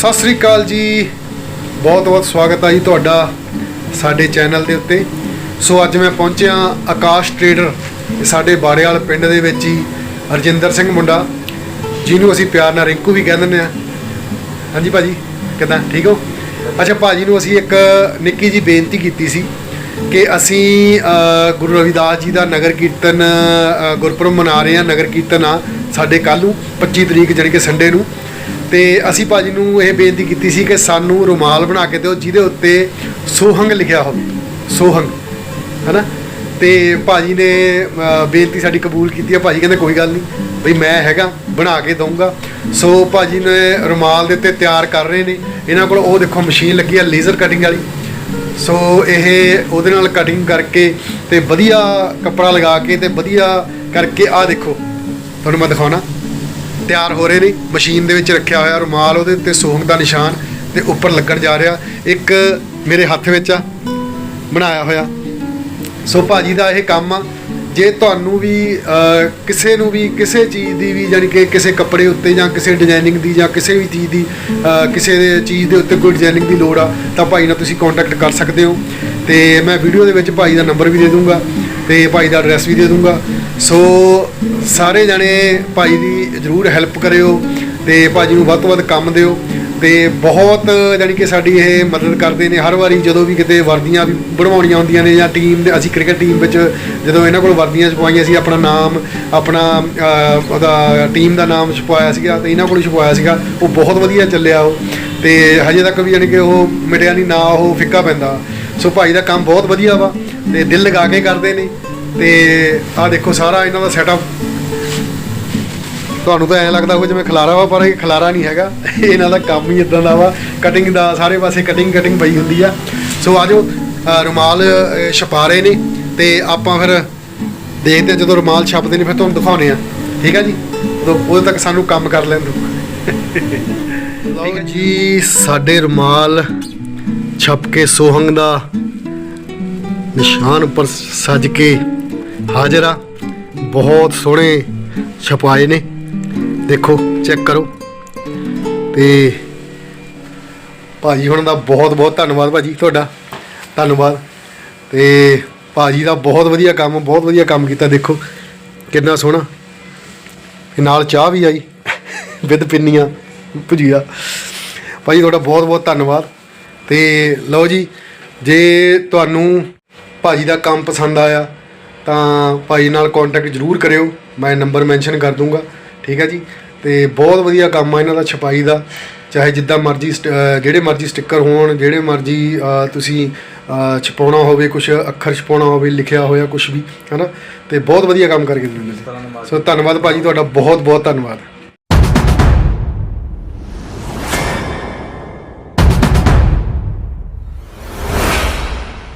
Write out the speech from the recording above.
ਸਤਿ ਸ੍ਰੀ ਅਕਾਲ ਜੀ। ਬਹੁਤ ਬਹੁਤ ਸਵਾਗਤ ਆ ਜੀ ਤੁਹਾਡਾ ਸਾਡੇ ਚੈਨਲ ਦੇ ਉੱਤੇ। ਸੋ ਅੱਜ ਮੈਂ ਪਹੁੰਚਿਆ ਆਕਾਸ਼ ਟਰੇਡਰ ਸਾਡੇ ਬਾੜੇਵਾਲ ਪਿੰਡ ਦੇ ਵਿੱਚ ਹੀ ਹਰਜਿੰਦਰ ਸਿੰਘ ਮੁੰਡਾ, ਜਿਹਨੂੰ ਅਸੀਂ ਪਿਆਰ ਨਾਲ ਰਿੰਕੂ ਵੀ ਕਹਿ ਦਿੰਦੇ ਆ। ਹਾਂਜੀ ਭਾਜੀ, ਕਿਦਾਂ, ਠੀਕ ਹੋ? ਅੱਛਾ ਭਾਜੀ ਨੂੰ ਅਸੀਂ ਇੱਕ ਨਿੱਕੀ ਜੀ ਬੇਨਤੀ ਕੀਤੀ ਸੀ ਕਿ ਅਸੀਂ ਗੁਰੂ ਰਵਿਦਾਸ ਜੀ ਦਾ ਨਗਰ ਕੀਰਤਨ ਗੁਰਪੁਰਬ ਮਨਾ ਰਹੇ ਹਾਂ, ਨਗਰ ਕੀਰਤਨ ਆ ਸਾਡੇ ਕੱਲ੍ਹ ਨੂੰ 25 ਤਰੀਕ ਜਾਣੀ ਕਿ ਸੰਡੇ ਨੂੰ। ਤੇ ਅਸੀਂ ਭਾਜੀ ਨੂੰ ਇਹ ਬੇਨਤੀ ਕੀਤੀ ਸੀ ਕਿ ਸਾਨੂੰ ਰੁਮਾਲ ਬਣਾ ਕੇ ਦਿਓ, ਜਿਹਦੇ ਉੱਤੇ ਸੋਹੰਗ ਲਿਖਿਆ ਹੋਵੇ, ਸੋਹੰਗ, ਹੈਨਾ? ਤੇ ਭਾਜੀ ਨੇ ਬੇਨਤੀ ਸਾਡੀ ਕਬੂਲ ਕੀਤੀ ਹੈ ਭਾਜੀ ਕਹਿੰਦੇ, ਕੋਈ ਗੱਲ ਨਹੀਂ, ਬਈ ਮੈਂ ਹੈਗਾ, ਬਣਾ ਕੇ ਦਊਂਗਾ। ਸੋ ਭਾਜੀ ਨੇ ਰੁਮਾਲ ਦੇ ਉੱਤੇ ਤਿਆਰ ਕਰ ਰਹੇ ਨੇ। ਇਹਨਾਂ ਕੋਲ ਉਹ ਦੇਖੋ ਮਸ਼ੀਨ ਲੱਗੀ ਆ, ਲੇਜ਼ਰ ਕਟਿੰਗ ਵਾਲੀ। ਸੋ ਇਹ ਉਹਦੇ ਨਾਲ ਕਟਿੰਗ ਕਰਕੇ ਤੇ ਵਧੀਆ ਕੱਪੜਾ ਲਗਾ ਕੇ ਤੇ ਵਧੀਆ ਕਰਕੇ ਆਹ ਦੇਖੋ, ਤੁਹਾਨੂੰ ਮੈਂ ਦਿਖਾਉਣਾ। ਤਿਆਰ ਹੋ ਰਹੇ ਨੇ। ਮਸ਼ੀਨ ਦੇ ਵਿੱਚ ਰੱਖਿਆ ਹੋਇਆ ਰੁਮਾਲ ਉਹਦੇ ਉੱਤੇ ਸੋਹੰਗ ਦਾ ਨਿਸ਼ਾਨ ਤੇ ਉੱਪਰ ਲੱਗਣ ਜਾ ਰਿਹਾ। ਇੱਕ ਮੇਰੇ ਹੱਥ ਵਿੱਚ ਆ, ਬਣਾਇਆ ਹੋਇਆ। ਸੋ ਭਾਜੀ ਦਾ ਇਹ ਕੰਮ ਆ, ਜੇ ਤੁਹਾਨੂੰ ਵੀ ਕਿਸੇ ਨੂੰ ਵੀ, ਕਿਸੇ ਚੀਜ਼ ਦੀ ਵੀ ਯਾਨੀ ਕਿ ਕਿਸੇ ਕੱਪੜੇ ਉੱਤੇ ਜਾਂ ਕਿਸੇ ਡਿਜ਼ਾਈਨਿੰਗ ਦੀ ਜਾਂ ਕਿਸੇ ਵੀ ਚੀਜ਼ ਦੀ ਕਿਸੇ ਦੇ ਚੀਜ਼ ਦੇ ਉੱਤੇ ਕੋਈ ਡਿਜ਼ਾਈਨਿੰਗ ਦੀ ਲੋੜ ਆ, ਤਾਂ ਭਾਈ ਨਾਲ ਤੁਸੀਂ ਕੰਟੈਕਟ ਕਰ ਸਕਦੇ ਹੋ। ਤੇ ਮੈਂ ਵੀਡੀਓ ਦੇ ਵਿੱਚ ਭਾਈ ਦਾ ਨੰਬਰ ਵੀ ਦੇ ਦੂੰਗਾ ਤੇ ਭਾਈ ਦਾ ਐਡਰੈਸ ਵੀ ਦੇ ਦੂੰਗਾ। ਸੋ ਸਾਰੇ ਜਣੇ ਭਾਈ ਦੀ ਜਰੂਰ ਹੈਲਪ ਕਰਿਓ ਤੇ ਭਾਜੀ ਨੂੰ ਵੱਧ ਤੋਂ ਵੱਧ ਕੰਮ ਦਿਓ ਤੇ ਬਹੁਤ ਜਾਣੀ ਕਿ ਸਾਡੀ ਇਹ ਮਦਦ ਕਰਦੇ ਨੇ, ਹਰ ਵਾਰੀ ਜਦੋਂ ਵੀ ਕਿਤੇ ਵਰਦੀਆਂ ਵੀ ਬਣਵਾਉਣੀਆਂ ਹੁੰਦੀਆਂ ਨੇ ਜਾਂ ਟੀਮ ਦੇ, ਅਸੀਂ ਕ੍ਰਿਕਟ ਟੀਮ ਵਿੱਚ ਜਦੋਂ ਇਹਨਾਂ ਕੋਲ ਵਰਦੀਆਂ ਛਪਵਾਈਆਂ ਸੀ, ਆਪਣਾ ਨਾਮ, ਆਪਣਾ ਉਹਦਾ ਟੀਮ ਦਾ ਨਾਮ ਛਪਵਾਇਆ ਸੀਗਾ ਤੇ ਇਹਨਾਂ ਕੋਲ ਹੀ ਛਪਵਾਇਆ ਸੀਗਾ, ਉਹ ਬਹੁਤ ਵਧੀਆ ਚੱਲਿਆ ਉਹ ਤੇ ਹਜੇ ਤੱਕ ਵੀ ਜਾਣੀ ਕਿ ਉਹ ਮਿਟਿਆ ਨਹੀਂ, ਨਾ ਉਹ ਫਿੱਕਾ ਪੈਂਦਾ। ਸੋ ਭਾਈ ਦਾ ਕੰਮ ਬਹੁਤ ਵਧੀਆ ਵਾ ਤੇ ਦਿਲ ਲਗਾ ਕੇ ਕਰਦੇ ਨੇ। ਤੇ ਆਹ ਦੇਖੋ ਸਾਰਾ ਇਹਨਾਂ ਦਾ ਸੈਟਅਪ ਤੁਹਾਨੂੰ ਤਾਂ ਐਂ ਲੱਗਦਾ ਹੋਵੇ ਜਿਵੇਂ ਖਲਾਰਾ ਵਾ ਪਰ ਇਹ ਖਲਾਰਾ ਨਹੀਂ ਹੈਗਾ। ਇਹਨਾਂ ਦਾ ਕੰਮ ਹੀ ਇਦਾਂ ਦਾ ਵਾ। ਕਟਿੰਗ ਦਾ ਸਾਰੇ ਪਾਸੇ ਕਟਿੰਗ ਕਟਿੰਗ ਪਈ ਹੁੰਦੀ ਆ। ਸੋ ਆਜੋ ਰੁਮਾਲ ਅ, ਛਪਾ ਰਹੇ ਨੇ ਤੇ ਆਪਾਂ ਫਿਰ ਦੇਖਦੇ ਜਦੋਂ ਰੁਮਾਲ ਛਪਦੇ ਨੇ ਫਿਰ ਤੁਹਾਨੂੰ ਦਿਖਾਉਣੇ ਆ ਠੀਕ ਆ ਜੀ? ਉਦੋਂ ਉਦੋਂ ਤੱਕ ਸਾਨੂੰ ਕੰਮ ਕਰ ਲੈਣ ਦਿਓ। ਲਓ ਜੀ ਸਾਡੇ ਰੁਮਾਲ ਛਪ ਕੇ ਸੋਹੰਗ ਦਾ ਨਿਸ਼ਾਨ ਉੱਪਰ ਸੱਜ ਕੇ ਹਾਜ਼ਰ ਆ। ਬਹੁਤ ਸੋਹਣੇ ਛਪਾਏ ਨੇ। ਦੇਖੋ, ਚੈੱਕ ਕਰੋ। ਤੇ ਭਾਜੀ ਹੁਣ ਦਾ ਬਹੁਤ ਬਹੁਤ ਧੰਨਵਾਦ ਭਾਜੀ ਤੁਹਾਡਾ। ਧੰਨਵਾਦ। ਤੇ ਭਾਜੀ ਦਾ ਬਹੁਤ ਵਧੀਆ ਕੰਮ, ਬਹੁਤ ਵਧੀਆ ਕੰਮ ਕੀਤਾ, ਦੇਖੋ। ਕਿੰਨਾ ਸੋਹਣਾ। ਤੇ ਨਾਲ ਚਾਹ ਵੀ ਆਈ। ਵਿਦ ਪਿੰਨੀਆਂ। ਭੁਜੀਆ। ਭਾਜੀ, ਤੁਹਾਡਾ ਬਹੁਤ ਬਹੁਤ ਧੰਨਵਾਦ। ਤੇ ਲਓ ਜੀ, ਜੇ ਤੁਹਾਨੂੰ ਭਾਜੀ ਦਾ ਕੰਮ ਪਸੰਦ ਆਇਆ ਤਾਂ ਭਾਜੀ ਨਾਲ ਕੰਟੈਕਟ ਜ਼ਰੂਰ ਕਰਿਓ ਮੈਂ ਨੰਬਰ ਮੈਂਸ਼ਨ ਕਰ ਦੂੰਗਾ ਠੀਕ ਹੈ ਜੀ? ਤੇ ਬਹੁਤ ਵਧੀਆ ਕੰਮ ਆ ਇਹਨਾਂ ਦਾ ਛਪਾਈ ਦਾ ਚਾਹੇ ਜਿੱਦਾਂ ਮਰਜ਼ੀ ਜਿਹੜੇ ਮਰਜ਼ੀ ਸਟicker ਹੋਣ ਜਿਹੜੇ ਮਰਜ਼ੀ ਤੁਸੀਂ ਛਪਾਉਣਾ ਹੋਵੇ ਕੁਝ ਅੱਖਰ ਛਪਾਉਣਾ ਹੋਵੇ ਲਿਖਿਆ ਹੋਇਆ ਕੁਝ ਵੀ ਹਨਾ? ਤੇ ਬਹੁਤ ਵਧੀਆ ਕੰਮ ਕਰਕੇ ਦਿੰਦੇ ਨੇ ਸੋ ਧੰਨਵਾਦ ਭਾਜੀ ਤੁਹਾਡਾ ਬਹੁਤ ਬਹੁਤ ਧੰਨਵਾਦ।